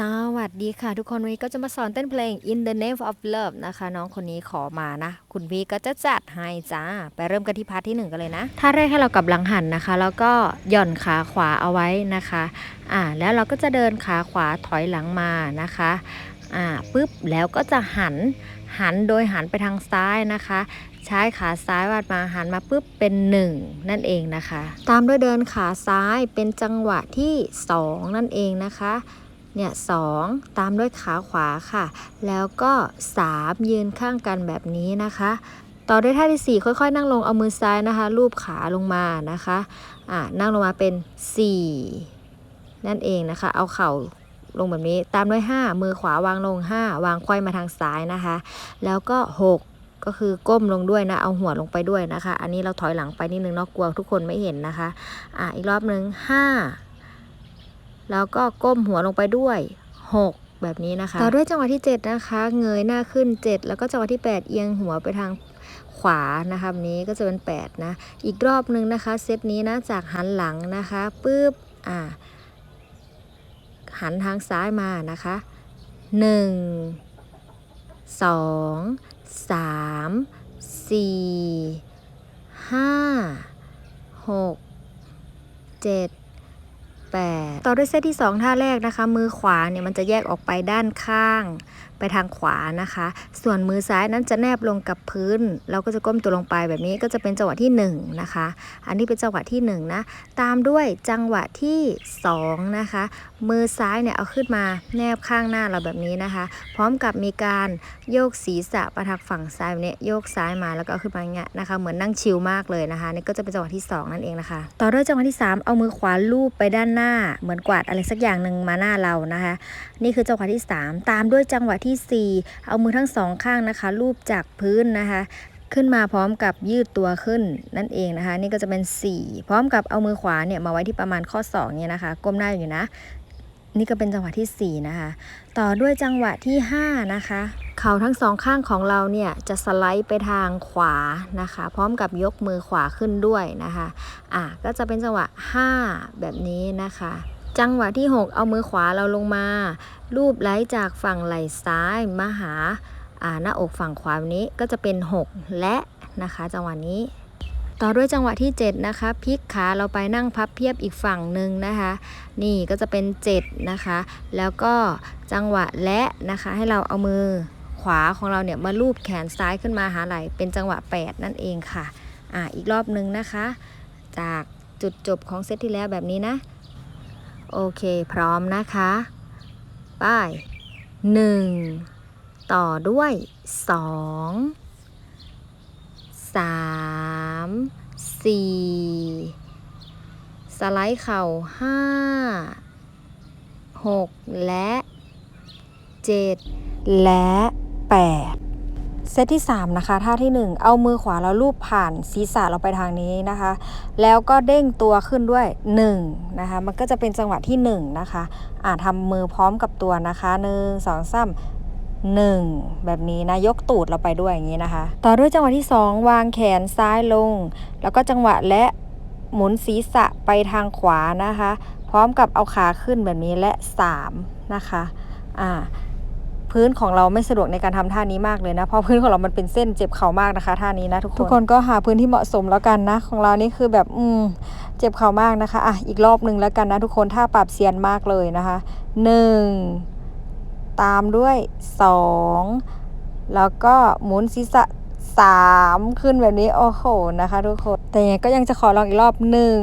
สวัสดีค่ะ ทุกคนวันนี้ก็จะมาสอนเต้นเพลง In the Name of Love นะคะ น้องคนนี้ขอมานะ คุณพี่ก็จะจัดให้จ้า ไปเริ่มกันที่พาร์ทที่หนึ่งกันเลยนะท่าแรกให้เรากับหลังหันนะคะ แล้วก็หย่อนขาขวาเอาไว้นะคะอ่าแล้วเราก็จะเดินขาขวาถอยหลังมานะคะอ่าปุ๊บแล้วก็จะหันหันโดยหันไปทางซ้ายนะคะ ใช้ขาซ้ายวาดมาหันมาปุ๊บเป็น 1 นั่นเองนะคะ ตามด้วยเดินขาซ้ายเป็นจังหวะที่ 2 นั่นเองนะคะ เนี่ยสองตามด้วยขาขวาค่ะ แล้วก็ 3 ยืนข้างกันแบบนี้นะคะ ต่อด้วยท่าที่ 4 ค่อย ๆ นั่งลงเอามือซ้ายนะคะ ลูบขาลงมานะคะอ่านั่งลงมาเป็น 4 นั่นเองนะคะ เอาเข่าลงแบบนี้ตามด้วย 5 มือขวาวางลง 5 วางไขว้มาทางซ้ายนะคะ แล้วก็ 6 ก็คือก้มลงด้วยนะ เอาหัวลงไปด้วยนะคะ อันนี้เราถอยหลังไปนิดนึงเนอกกลัวทุกคนไม่เห็นนะคะ อะอีกรอบหนึ่งห้า แล้วก็ก้มหัวลงไปด้วยหกแบบนี้นะคะต่อด้วยจังหวะที่ 7 นะคะ เงยหน้าขึ้น 7 แล้วก็จังหวะที่ 8 เอียงหัวไปทางขวานะคะแบบนี้ก็จะเป็น 8 นะ อีกรอบหนึ่งนะคะ เซตนี้นะจากหันหลังนะคะปุ๊บอ่าหันทางซ้ายมานะคะ 1 2สามสี่ห้ 8 ต่อด้วยเซตที่ 2 ท่าแรกนะคะ มือขวาเนี่ยมันจะแยกออกไปด้านข้าง ทางขวานะคะ ส่วนมือซ้ายนั้นจะแนบลงกับพื้น เราก็จะก้มตัวลงไปแบบนี้ก็จะเป็นจังหวะที่ 1 นะคะ อันนี้เป็นจังหวะที่ 1 นะ ตามด้วยจังหวะที่ 2 นะคะ มือซ้ายเนี่ยเอาขึ้นมาแนบข้างหน้าเราแบบนี้นะคะ พร้อมกับมีการโยกศีรษะไปทางฝั่งซ้ายแบบนี้โยกซ้ายมาแล้วก็เอาขึ้นมาอย่างเงี้ยนะคะ เหมือนนั่งชิลมากเลยนะคะนี่ก็จะเป็นจังหวะที่ 2 นั่นเองนะคะ ต่อด้วยจังหวะที่ 3 เอามือขวาลูบไปด้านหน้า เหมือนกวาดอะไรสักอย่างหนึ่งมาหน้าเรานะคะ นี่คือจังหวะที่ 3 ตามด้วยจังหวะที่สี่ 4 เอามือทั้งสองข้างนะคะ ลูบจากพื้นนะคะ ขึ้นมาพร้อมกับยืดตัวขึ้นนั่นเองนะคะ นี่ก็จะเป็น 4 พร้อมกับเอามือขวาเนี่ยมาไว้ที่ประมาณข้อ2เนี่ยนะคะ ก้มหน้าอยู่นะ นี่ก็เป็นจังหวะที่ 4 นะคะ ต่อด้วยจังหวะที่ 5 นะคะเข่าทั้งสองข้างของเราเนี่ยจะสไลด์ไปทางขวานะคะ พร้อมกับยกมือขวาขึ้นด้วยนะคะอะก็จะเป็นจังหวะ 5 แบบนี้นะคะ จังหวะที่ 6 เอามือขวาเราลงมา รูปไล้จากฝั่งไหล่ซ้ายมาหาหน้าอกฝั่งขวานี้ก็จะเป็น 6 และนะคะ จังหวะนี้ ต่อด้วยจังหวะที่ 7 นะคะพลิกขาเราไปนั่งพับเพียบอีกฝั่งหนึ่งนะคะ นี่ก็จะเป็น 7 นะคะ แล้วก็จังหวะและนะคะ ให้เราเอามือขวาของเราเนี่ยมาลูบแขนซ้ายขึ้นมาหาไหล่เป็นจังหวะ 8 นั่นเองค่ะอ่าอีกรอบหนึ่งนะคะ จากจุดจบของเซตที่แล้วแบบนี้นะ โอเค พร้อมนะคะป้ายหนึ่งต่อด้วยสองสามสี่สไลด์เข่าห้าหกและเจ็ดและแปด เซตที่ 3 นะคะ ท่าที่ 1 เอามือขวาเราลูบผ่านศีรษะเราไปทางนี้นะคะ แล้วก็เด้งตัวขึ้นด้วย 1 นะคะ มันก็จะเป็นจังหวะที่ 1 นะคะอ่าทำมือพร้อมกับตัวนะคะหนึ่งสองสามหนึ่งแบบนี้นะยกตูดเราไปด้วยอย่างนี้นะคะ ต่อด้วยจังหวะที่ 2 วางแขนซ้ายลง แล้วก็จังหวะและหมุนศีรษะไปทางขวานะคะ พร้อมกับเอาขาขึ้นแบบนี้และ 3 นะคะอ่า พื้นของเราไม่สะดวกในการทำท่านี้มากเลยนะ เพราะพื้นของเรามันเป็นเส้นเจ็บเข่ามากนะคะท่านี้นะทุกคนทุกคนก็หาพื้นที่เหมาะสมแล้วกันนะ ของเรานี่คือแบบอืมเจ็บเข่ามากนะคะอะอีกรอบหนึ่งแล้วกันนะทุกคนท่าปรับเซียนมากเลยนะคะหนึ่งตามด้วยสองแล้วก็หมุนศีรษะสามขึ้นแบบนี้โอ้โหนะคะ ทุกคน แต่ยังไงก็ยังจะขอลองอีกรอบหนึ่ง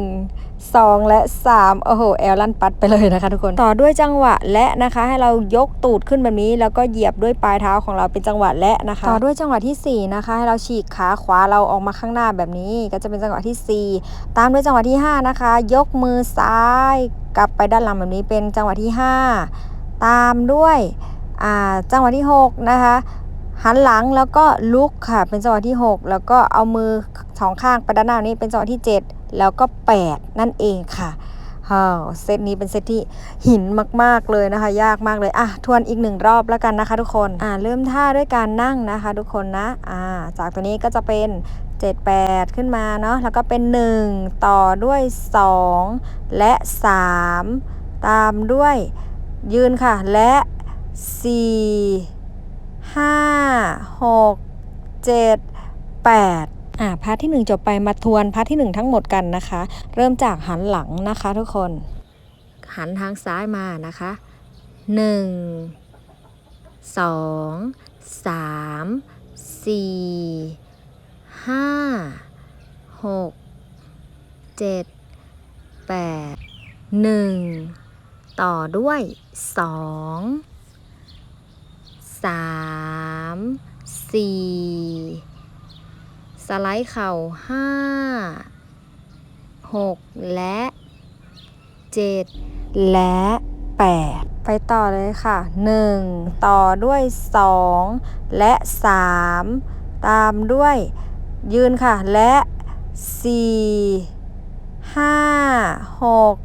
สองและสามโอ้โห แอลลันปัดไปเลยนะคะทุกคน ต่อด้วยจังหวะและนะคะ ให้เรายกตูดขึ้นแบบนี้ แล้วก็เหยียบด้วยปลายเท้าของเราเป็นจังหวะและนะคะ ต่อด้วยจังหวะที่สี่นะคะ ให้เราฉีกขาขวาเราออกมาข้างหน้าแบบนี้ ก็จะเป็นจังหวะที่สี่ตามด้วยจังหวะที่ห้านะคะ ยกมือซ้ายกลับไปด้านหลังแบบนี้เป็นจังหวะที่ห้าตามด้วยจังหวะที่หกนะคะหันหลังแล้วก็ลุกค่ะเป็นจังหวะที่ 6 แล้วก็เอามือ สองข้างไปด้านหน้านี้เป็นจังหวะที่ 7 แล้วก็ 8 นั่นเองค่ะเซตนี้เป็นเซตที่หินมากๆเลยนะคะ ยากมากเลยอะทวนอีกหนึ่งรอบแล้วกันนะคะ ทุกคนอ่าเริ่มท่าด้วยการนั่งนะคะ ทุกคนนะอ่าจากตัวนี้ก็จะเป็น 7 8 ขึ้นมาเนาะแล้วก็เป็น 1 ต่อด้วย 2 และ 3 ตามด้วยยืนค่ะ และสี่ห้าหกเจ็ดแปด อ่าพาร์ทที่หนึ่งจบไปมาทวนพาร์ทที่หนึ่งทั้งหมดกันนะคะ เริ่มจากหันหลังนะคะทุกคน หันทางซ้ายมานะคะหนึ่งสองสามสี่ห้าหกเจ็ดแปดหนึ่งต่อด้วยสอง สไลด์เข่าห้าหกและเจ็ดและแปดไปต่อเลยค่ะหนึ่งต่อด้วยสองและสามตามด้วยยืนค่ะ และสี่ห้าหก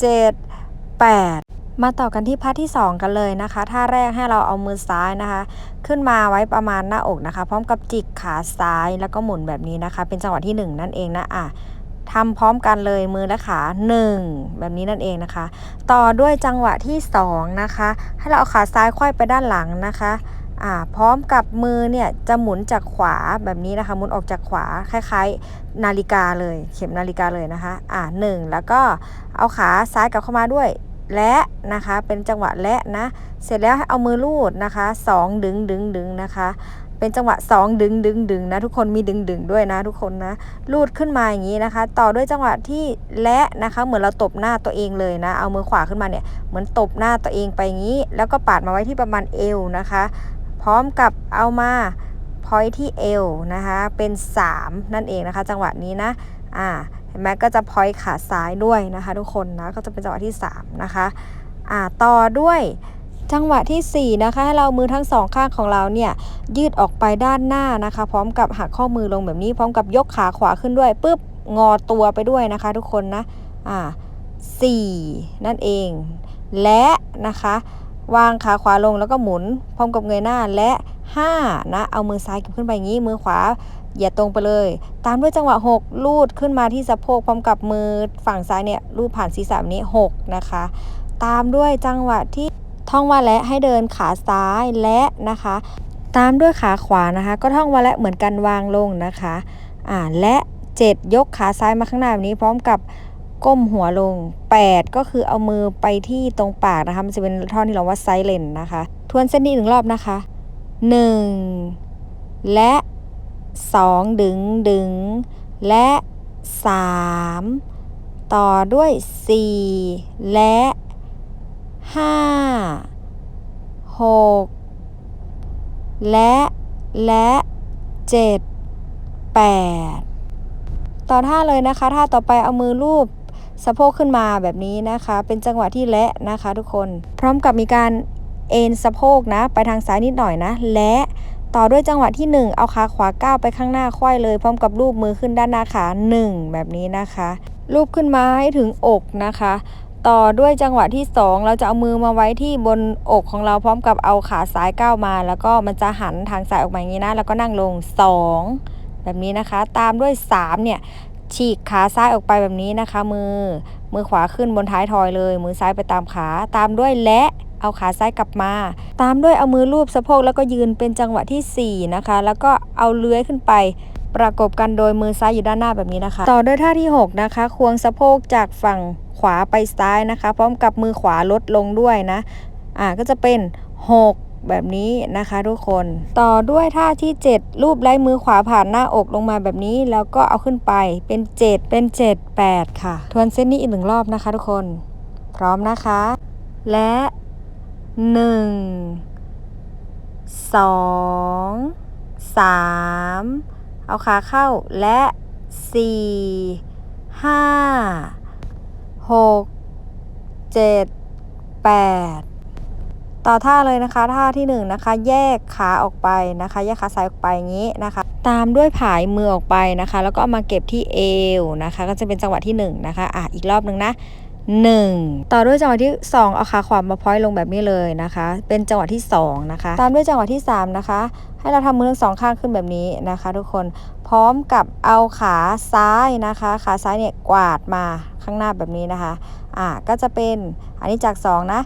เจ็ดแปด มาต่อกันที่พาร์ทที่ 2 กันเลยนะคะ ท่าแรกให้เราเอามือซ้ายนะคะ ขึ้นมาไว้ประมาณหน้าอกนะคะ พร้อมกับจิกขาซ้ายแล้วก็หมุนแบบนี้นะคะ เป็นจังหวะที่ 1 นั่นเองนะอะทำพร้อมกันเลยมือและขา 1 แบบนี้นั่นเองนะคะ ต่อด้วยจังหวะที่2นะคะให้เราเอาขาซ้ายไขว้ไปด้านหลังนะคะอ่าพร้อมกับมือเนี่ยจะหมุนจากขวาแบบนี้นะคะหมุนออกจากขวาคล้ายๆ นาฬิกาเลย เข็มนาฬิกาเลยนะคะอ่าหนึ่งแล้วก็เอาขาซ้ายกลับเข้ามาด้วย และนะคะ เป็นจังหวะและนะ เสร็จแล้วให้เอามือลูดนะคะสองดึงดึงดึงนะคะ เป็นจังหวะสองดึงดึงดึงนะทุกคนมีดึงดึงด้วยนะทุกคนนะลูดขึ้นมาอย่างนี้นะคะ ต่อด้วยจังหวะที่และนะคะ เหมือนเราตบหน้าตัวเองเลยนะ เอามือขวาขึ้นมาเนี่ยเหมือนตบหน้าตัวเองไปอย่างนี้ แล้วก็ปาดมาไว้ที่ประมาณเอวนะคะ พร้อมกับเอามาพอยที่เอวนะคะ เป็น 3 นั่นเองนะคะ จังหวะนี้นะอ่า เห็นไหมก็จะพอยขาซ้ายด้วยนะคะ ทุกคนนะก็จะเป็นจังหวะที่ 3 นะคะอ่าต่อด้วยจังหวะที่ 4 นะคะ ให้เรามือทั้งสองข้างของเราเนี่ย ยืดออกไปด้านหน้านะคะ พร้อมกับหักข้อมือลงแบบนี้ พร้อมกับยกขาขวาขึ้นด้วยปุ๊บงอตัวไปด้วยนะคะ ทุกคนนะอ่าสี่นั่นเอง และนะคะ วางขาขวาลงแล้วก็หมุน พร้อมกับเงยหน้าและ5นะเอามือซ้ายเก็บขึ้นไปอย่างนี้มือขวา อย่าตรงไปเลย ตามด้วยจังหวะ 6 ลูดขึ้นมาที่สะโพกพร้อมกับมือฝั่งซ้ายเนี่ยลูดผ่านศีรษะแบบนี้ 6 นะคะ ตามด้วยจังหวะที่ท่องว่าและให้เดินขาซ้ายและนะคะ ตามด้วยขาขวานะคะ ก็ท่องว่าและเหมือนกันวางลงนะคะอ่าและ7 ยกขาซ้ายมาข้างหน้าแบบนี้พร้อมกับก้มหัวลง 8 ก็คือเอามือไปที่ตรงปากนะคะ มันจะเป็นท่อนที่เราว่าไซเลนนะคะ ทวนเส้นนี้หนึ่งรอบนะคะ 1 และ 2 ดึงดึง และ 3 ต่อด้วย 4 และ 5 6 และ และ 7 8 ต่อท่าเลยนะคะ ท่าต่อไปเอามือลูบสะโพกขึ้นมาแบบนี้นะคะ เป็นจังหวะที่และนะคะทุกคน พร้อมกับมีการเอ็นสะโพกนะ ไปทางซ้ายนิดหน่อยนะ และ ต่อด้วยจังหวะที่ 1 เอาขาขวาก้าวไปข้างหน้าควายเลย พร้อมกับลูบมือขึ้นด้านหน้าขา 1 แบบนี้นะคะลูบขึ้นมาให้ถึงอกนะคะ ต่อด้วยจังหวะที่ 2 เราจะเอามือมาไว้ที่บนอกของเราพร้อมกับเอาขาซ้ายก้าวมา แล้วก็มันจะหันทางซ้ายออกมาอย่างนี้นะ แล้วก็นั่งลง 2 แบบนี้นะคะ ตามด้วย 3 เนี่ยฉีกขาซ้ายออกไปแบบนี้นะคะ มือมือขวาขึ้นบนท้ายทอยเลย มือซ้ายไปตามขาตามด้วยและ เอาขาซ้ายกลับมา ตามด้วยเอามือลูบสะโพกแล้วก็ยืนเป็นจังหวะที่ 4 นะคะ แล้วก็เอาเลื้อยขึ้นไป ประกบกันโดยมือซ้ายอยู่ด้านหน้าแบบนี้นะคะ ต่อด้วยท่าที่ 6 นะคะ ควงสะโพกจากฝั่งขวาไปซ้ายนะคะ พร้อมกับมือขวาลดลงด้วยนะ อ่าก็จะเป็น 6แบบนี้นะคะทุกคน ต่อด้วยท่าที่ 7 รูปไล่มือขวาผ่านหน้าอกลงมาแบบนี้ แล้วก็เอาขึ้นไปเป็น 7 เป็น 7 8 ค่ะ ทวนเส้นนี้อีกหนึ่งรอบนะคะทุกคน พร้อมนะคะ และ 1 2 3เอาขาเข้าและ4 5 6 7 8ต่อท่าเลยนะคะ ท่าที่1นนะคะ แยกขาออกไปนะคะ แยกขาซ้ายออกไปอย่างนี้นะคะ ตามด้วยผายมือออกไปนะคะ แล้วก็มาเก็บที่เอวนะคะ ก็จะเป็นจังหวะที่1นะคะอะอีกรอบหนึ่งนะ 1 ต่อด้วยจังหวะที่ 2 เอาขาขวามาพอยลงแบบนี้เลยนะคะ เป็นจังหวะที่ 2 นะคะ ตามด้วยจังหวะที่ 3 นะคะ ให้เราทำมือทั้งสองข้างขึ้นแบบนี้นะคะ ทุกคนพร้อมกับเอาขาซ้ายนะคะ ขาซ้ายเนี่ยกวาดมาข้างหน้าแบบนี้นะคะอ่าก็จะเป็นอันนี้จาก 2 นะ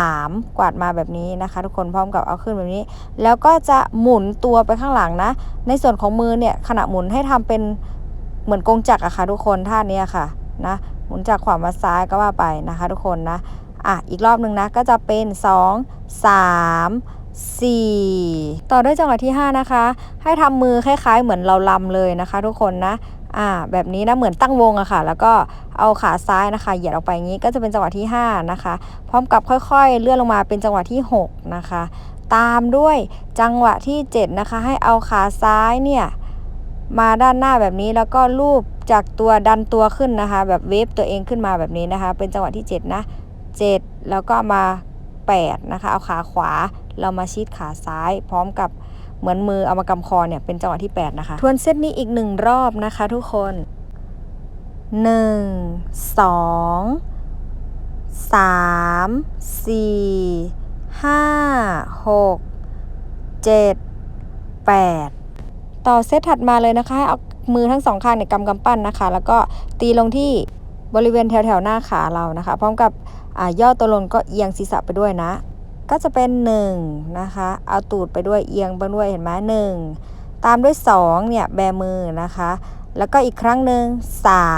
3 กวาดมาแบบนี้นะคะ ทุกคนพร้อมกับเอาขึ้นแบบนี้ แล้วก็จะหมุนตัวไปข้างหลังนะ ในส่วนของมือเนี่ยขณะหมุนให้ทำเป็นเหมือนกงจักรอะค่ะทุกคนท่านี้ค่ะนะ หมุนจากขวามาซ้ายก็ว่าไปนะคะทุกคนนะ อะ อีกรอบหนึ่งนะ ก็จะเป็น 2 3 4 ต่อด้วยจังหวะที่ 5 นะคะ ให้ทำมือคล้ายๆ เหมือนเราลำเลยนะคะทุกคนนะอ่าแบบนี้นะเหมือนตั้งวงอะค่ะ แล้วก็เอาขาซ้ายนะคะ เหยียดออกไปอย่างนี้ก็จะเป็นจังหวะที่ 5 นะคะ พร้อมกับค่อยๆ เลื่อนลงมาเป็นจังหวะที่ 6 นะคะ ตามด้วยจังหวะที่ 7 นะคะ ให้เอาขาซ้ายเนี่ยมาด้านหน้าแบบนี้แล้วก็ลูบ จากตัวดันตัวขึ้นนะคะ แบบเวฟตัวเองขึ้นมาแบบนี้นะคะ เป็นจังหวะที่ 7 นะ 7 แล้วก็มา 8 นะคะ เอาขาขวาเรามาชิดขาซ้าย พร้อมกับเหมือนมือเอามากำคอเนี่ยเป็นจังหวะที่ 8 นะคะ ทวนเซตนี้อีกหนึ่งรอบนะคะทุกคน 1 2 3 4 5 6 7 8 ต่อเซตถัดมาเลยนะคะเอา มือทั้งสองข้างเนี่ยกำกำปั้นนะคะ แล้วก็ตีลงที่บริเวณแถวๆหน้าขาเรานะคะ พร้อมกับอ่าย่อตัวลงก็เอียงศีรษะไปด้วยนะ ก็จะเป็น1นะคะเอาตูดไปด้วยเอียงไปด้วยเห็นไหมหนึ่งตามด้วย2เนี่ยแบมือนะคะ แล้วก็อีกครั้งหนึ่ง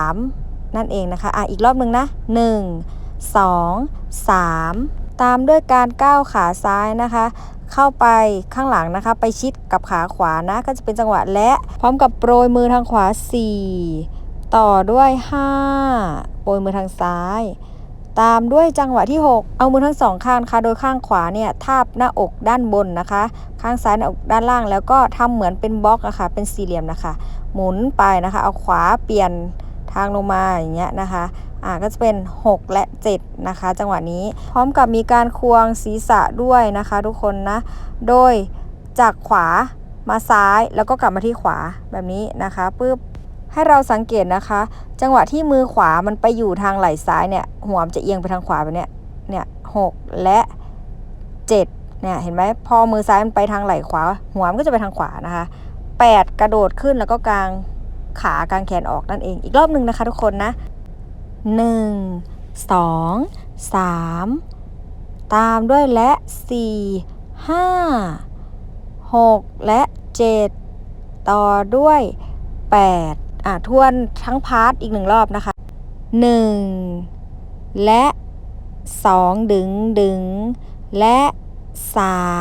3นั่นเองนะคะอะอีกรอบหนึ่งนะ 1 2 3 ตามด้วยการก้าวขาซ้ายนะคะ เข้าไปข้างหลังนะคะ ไปชิดกับขาขวานะ ก็จะเป็นจังหวะและพร้อมกับโปรยมือทางขวา 4 ต่อด้วย 5 โปรยมือทางซ้าย ตามด้วยจังหวะที่ 6 เอามือทั้งสองข้างนะคะโดยข้างขวาเนี่ยทาบหน้าอกด้านบนนะคะ ข้างซ้ายหน้าอกด้านล่าง แล้วก็ทำเหมือนเป็นบล็อกอะค่ะเป็นสี่เหลี่ยมนะคะ หมุนไปนะคะ เอาขวาเปลี่ยนทางลงมาอย่างเงี้ยนะคะ อ่าก็จะเป็น 6 และ 7 นะคะ จังหวะนี้พร้อมกับมีการควงศีรษะด้วยนะคะ ทุกคนนะ โดยจากขวามาซ้ายแล้วก็กลับมาที่ขวาแบบนี้นะคะปึ๊บให้เราสังเกตนะคะ จังหวะที่มือขวามันไปอยู่ทางไหล่ซ้ายเนี่ยหัวมันจะเอียงไปทางขวาแบบเนี้ยเนี่ยหกและ7เนี่ยเห็นไหมพอมือซ้ายมันไปทางไหล่ขวา หัวมันก็จะไปทางขวานะคะ 8 กระโดดขึ้นแล้วก็กางขากางแขนออกนั่นเองอีกรอบหนึ่งนะคะทุกคนนะ 1 2 3ตามด้วยและ4 5 6และ7ต่อด้วย8อะทวนทั้งพาร์ทอีกหนึ่งรอบนะคะ1และ2ดึงดึงและ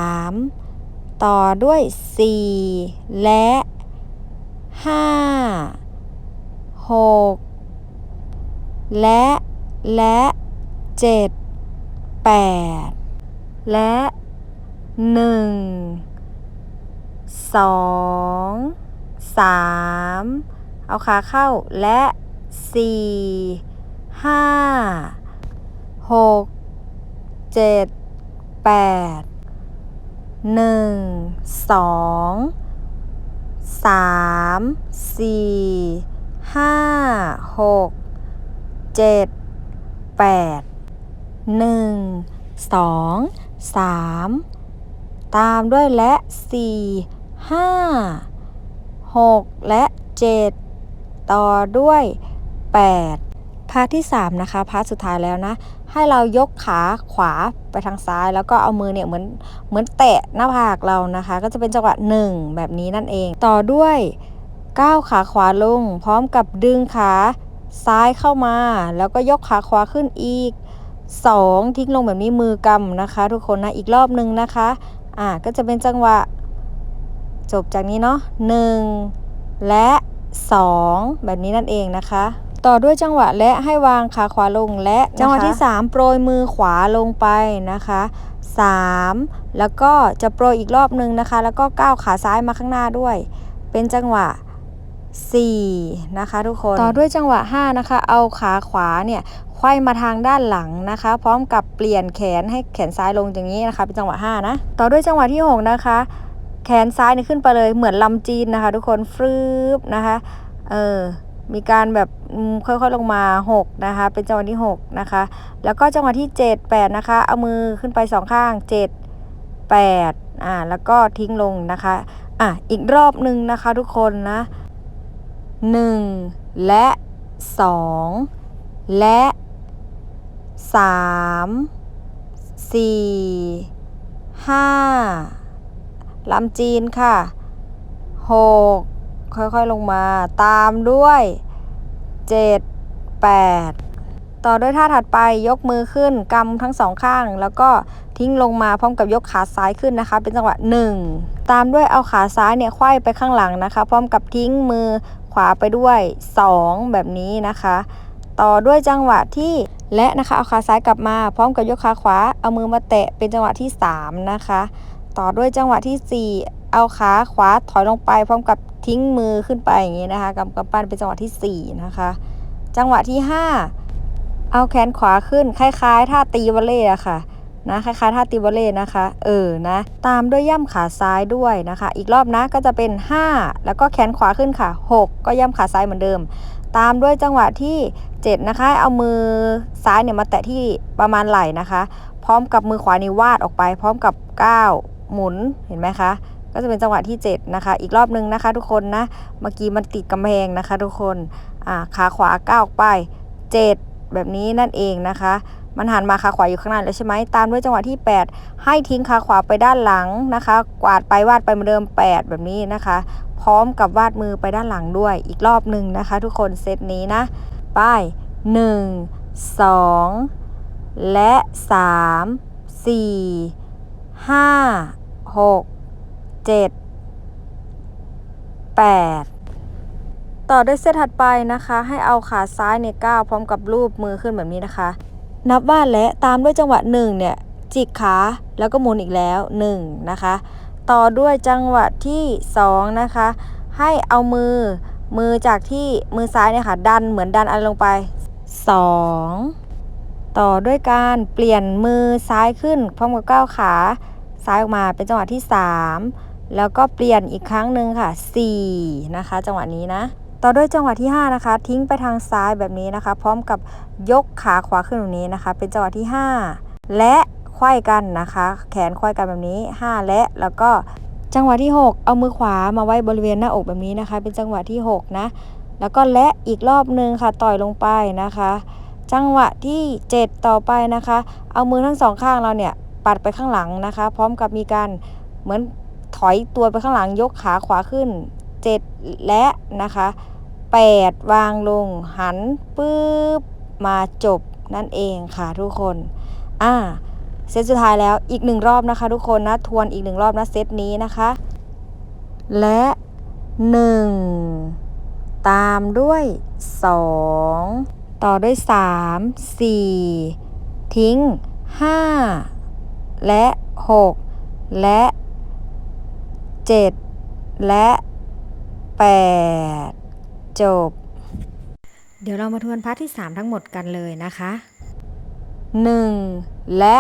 3ต่อด้วย4และ5 6 และและเจ็ดแปดและหนึ่งสองสามเอาขาเข้าและสี่ห้าหกเจ็ดแปดหนึ่งสองสามสี่ห้าหก เจ็ดแปดหนึ่งสองสามตามด้วยและสี่ห้าหกและเจ็ดต่อด้วยแปดพาร์ทที่3นะคะพาร์ทสุดท้ายแล้วนะ ให้เรายกขาขวาไปทางซ้าย แล้วก็เอามือเนี่ยเหมือนเหมือนแตะหน้าผากเรานะคะ ก็จะเป็นจังหวะ1แบบนี้นั่นเอง ต่อด้วยก้าวขาขวาลง พร้อมกับดึงขา ซ้ายเข้ามา แล้วก็ยกขาขวาขึ้นอีก 2 ทิ้งลงแบบนี้มือกำนะคะ ทุกคนนะอีกรอบหนึ่งนะคะ อ่าก็จะเป็นจังหวะ จบจากนี้เนาะ1 และ 2 แบบนี้นั่นเองนะคะ ต่อด้วยจังหวะและให้วางขาขวาลงและจังหวะที่ 3 โปรยมือขวาลงไปนะคะ3 แล้วก็จะโปรยอีกรอบหนึ่งนะคะ แล้วก็ก้าวขาซ้ายมาข้างหน้าด้วย เป็นจังหวะ 4 นะคะทุกคน ต่อด้วยจังหวะ 5 นะคะ เอาขาขวาเนี่ยไขว้มาทางด้านหลังนะคะ พร้อมกับเปลี่ยนแขนให้แขนซ้ายลงอย่างนี้นะคะ เป็นจังหวะ 5 นะ ต่อด้วยจังหวะที่ 6 นะคะ แขนซ้ายนี่ขึ้นไปเลยเหมือนลำจีนนะคะ ทุกคนฟืบนะคะเออมีการแบบอืมค่อยๆลงมา6นะคะ เป็นจังหวะที่6นะคะ แล้วก็จังหวะที่ 7 8 นะคะ เอามือขึ้นไปสองข้าง 7 8อ่าแล้วก็ทิ้งลงนะคะอะอีกรอบหนึ่งนะคะทุกคนนะ 1 และ 2 และสามสี่ห้าลำจีนค่ะหกค่อยๆลงมาตามด้วยเจ็ดแปดต่อด้วยท่าถัดไปยกมือขึ้นกำทั้งสองข้าง แล้วก็ทิ้งลงมาพร้อมกับยกขาซ้ายขึ้นนะคะ เป็นจังหวะ 1 ตามด้วยเอาขาซ้ายเนี่ยไขว้ไปข้างหลังนะคะ พร้อมกับทิ้งมือ วาไปด้วย 2 แบบนี้นะคะ ต่อด้วยจังหวะที่และนะคะเอาขาซ้ายกลับมา พร้อมกับยกขาขวาเอามือมาแตะเป็นจังหวะที่ 3 นะคะ ต่อด้วยจังหวะที่ 4 เอาขาขวาถอยลงไป พร้อมกับทิ้งมือขึ้นไปอย่างนี้นะคะกำกำปั้นเป็นจังหวะที่ 4 นะคะ จังหวะที่ 5 เอาแขนขวาขึ้นคล้ายๆท่าตีวอลเล่อะค่ะ นะคล้ายๆท่าตีวอลเล่นะคะ เออนะตามด้วยย่ำขาซ้ายด้วยนะคะ อีกรอบนะก็จะเป็น 5 แล้วก็แขนขวาขึ้นค่ะ 6 ก็ย่ำขาซ้ายเหมือนเดิม ตามด้วยจังหวะที่ 7 นะคะ เอามือซ้ายเนี่ยมาแตะที่ประมาณไหล่นะคะ พร้อมกับมือขวานี่วาดออกไป พร้อมกับ 9 หมุนเห็นไหมคะก็จะเป็นจังหวะที่ 7 นะคะ อีกรอบนึงนะคะ ทุกคนนะ เมื่อกี้มันติดกำแพงนะคะ ทุกคน อ่า ขาขวาก้าวออกไป 7 แบบนี้นั่นเองนะคะ มันหันมาขาขวาอยู่ข้างหน้าแล้วใช่ไหมตามด้วยจังหวะที่ 8 ให้ทิ้งขาขวาไปด้านหลังนะคะ กวาดไปวาดไปเหมือนเดิม 8 แบบนี้นะคะ พร้อมกับวาดมือไปด้านหลังด้วยอีกรอบหนึ่งนะคะ ทุกคนเซตนี้นะไป้าย1 2 และ 3 4 5 6 7 8ต่อด้วยเซตถัดไปนะคะ ให้เอาขาซ้ายเนี่ยก้าวพร้อมกับรูปมือขึ้นแบบนี้นะคะ นับว่าและตามด้วยจังหวะ1เนี่ยจิกขาแล้วก็หมุนอีกแล้ว1นะคะต่อด้วยจังหวะที่2นะคะให้เอามือมือจากที่มือซ้ายเนี่ยค่ะดันเหมือนดันอะไรลงไป 2 ต่อด้วยการเปลี่ยนมือซ้ายขึ้นพร้อมกับก้าวขาซ้ายออกมาเป็นจังหวะที่ 3 แล้วก็เปลี่ยนอีกครั้งหนึ่งค่ะ4นะคะจังหวะนี้นะ ต่อด้วยจังหวะที่ 5 นะคะ ทิ้งไปทางซ้ายแบบนี้นะคะ พร้อมกับยกขาขวาขึ้นแบบนี้นะคะ เป็นจังหวะที่ 5 และไขว้กันนะคะ แขนไขว้กันแบบนี้ 5 และแล้วก็จังหวะที่ 6 เอามือขวามาไว้บริเวณหน้าอกแบบนี้นะคะ เป็นจังหวะที่ 6 นะ แล้วก็และอีกรอบหนึ่งค่ะต่อยลงไปนะคะ จังหวะที่ 7 ต่อไปนะคะ เอามือทั้งสองข้างเราเนี่ยปัดไปข้างหลังนะคะ พร้อมกับมีการเหมือนถอยตัวไปข้างหลังยกขาขวาขึ้น 7 และนะคะ8 วางลงหันปื๊บมาจบนั่นเองค่ะทุกคนอ่าเซตสุดท้ายแล้วอีกหนึ่งรอบนะคะทุกคนนะทวนอีกหนึ่งรอบนะเซตนี้นะคะ และ 1 ตามด้วย 2 ต่อด้วย 3 4 ทิ้ง 5 และ 6 และ 7 และ 8 จบ เดี๋ยวเรามาทวนพาร์ทที่ 3 ทั้งหมดกันเลยนะคะ 1 และ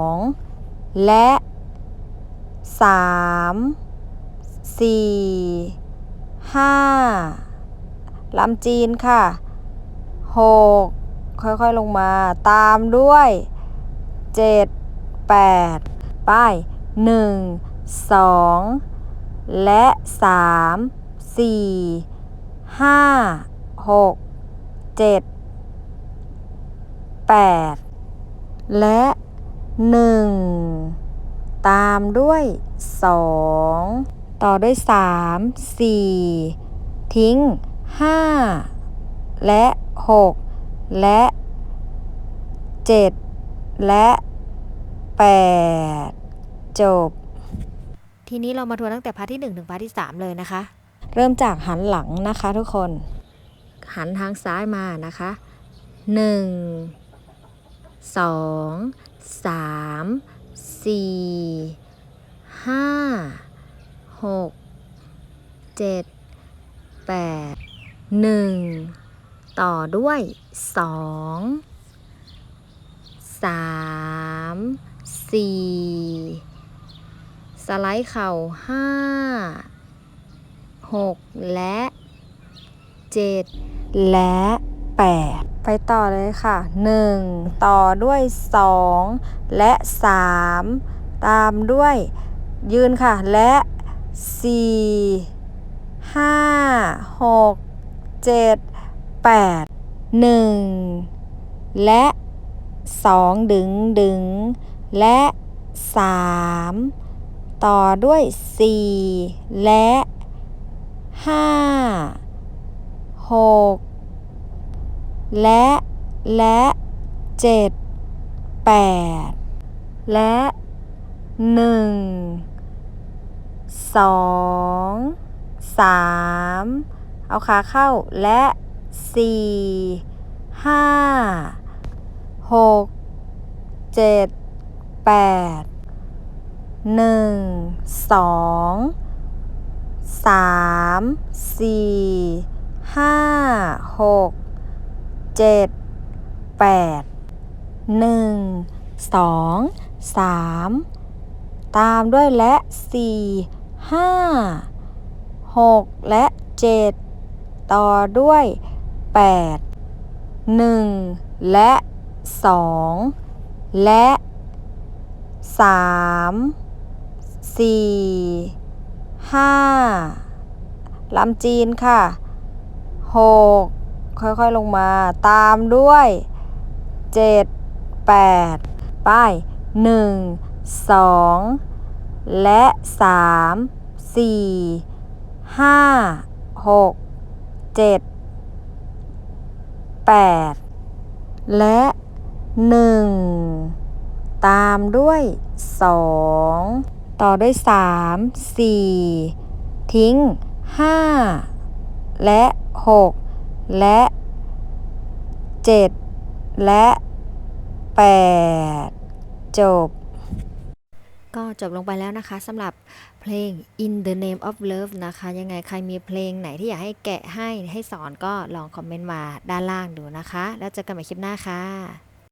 2 และ 3 4 5ลำจีนค่ะ 6 ค่อยๆลงมาตามด้วย 7 8 ป้าย 1 2 และ 3 4 5 6 7 8 และ 1 ตามด้วย 2 ต่อด้วย 3 4 ทิ้ง 5 และ 6 และ 7 และ 8 จบ ทีนี้เรามาทวนตั้งแต่พาร์ทที่1ถึงพาร์ทที่ 3 เลยนะคะ เริ่มจากหันหลังนะคะทุกคน หันทางซ้ายมานะคะ 1 2 3 4 5 6 7 8 1 ต่อด้วย 2 3 4 สไลด์เข่า5 6และ7และ8ไปต่อเลยค่ะ1ต่อด้วย2และ3ตามด้วยยืนค่ะและ4 5 6 7 8 1และ2ดึงดึงและ3 ต่อด้วย 4 และ 5 6 และ และ 7 8 และ 1 2 3 เอาขาเข้าและ 4 5 6 7 8 หนึ่งสองสามสี่ห้าหกเจ็ดแปดหนึ่งสองสามตามด้วยและสี่ห้าหกและเจ็ดต่อด้วยแปดหนึ่งและสองและสาม 3 4 5ลำจีนค่ะ6ค่อยๆลงมาตามด้วย7 8ไป1 2และ3 4 5 6 7 8และ1ตามด้วย2 ต่อด้วย 3 4 ทิ้ง 5 และ 6 และ 7 และ 8 จบ ก็จบลงไปแล้วนะคะสำหรับเพลง In the Name of Love นะคะ ยังไงใครมีเพลงไหนที่อยากให้แกะให้ให้สอนก็ลองคอมเมนต์มาด้านล่างดูนะคะ แล้วเจอกันใหม่คลิปหน้าค่ะ